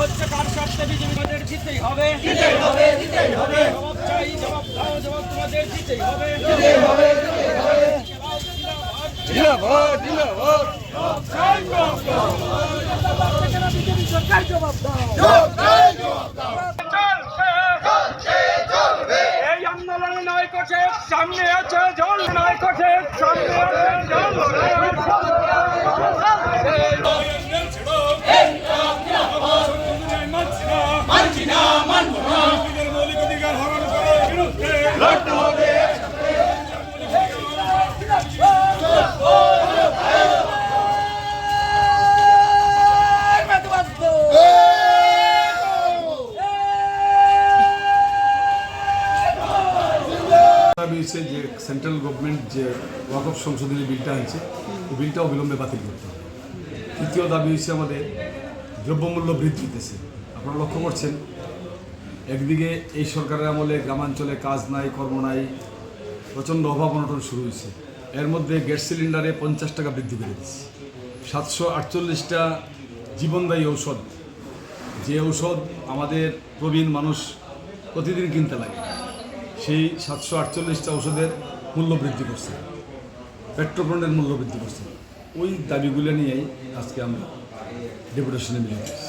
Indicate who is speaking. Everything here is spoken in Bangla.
Speaker 1: হচ্ছে কার স্বার্থে বিজেপি জিততেই হবে চাই জবাব দাও জবাব হবে এই আন্দোলনে সামনে আছে জল নয় সামনে আছে জল।
Speaker 2: দাবি হচ্ছে যে সেন্ট্রাল গভর্নমেন্ট যে ওয়াকফ সংশোধনী বিলটা আনছে ওই বিলটা অবিলম্বে বাতিল করতে হবে। তৃতীয় দাবি হচ্ছে আমাদের দ্রব্যমূল্য বৃদ্ধি হতেছে আপনারা লক্ষ্য করছেন একদিকে এই সরকারের আমলে গ্রামাঞ্চলে কাজ নাই কর্ম নাই প্রচণ্ড অভাব অনটন শুরু হয়েছে এর মধ্যে গ্যাস সিলিন্ডারে পঞ্চাশ টাকা বৃদ্ধি করে দিচ্ছে। সাতশো আটচল্লিশটা জীবনদায়ী ঔষধ যে ঔষধ আমাদের প্রবীণ মানুষ প্রতিদিন কিনতে লাগে। সেই সাতশো আটচল্লিশটা ওষুধের মূল্য বৃদ্ধি করছে। পেট্রোপণ্যের মূল্য বৃদ্ধি করছে। ওই দাবিগুলো নিয়েই আজকে আমরা ডেপুটেশনে মিলে গেছি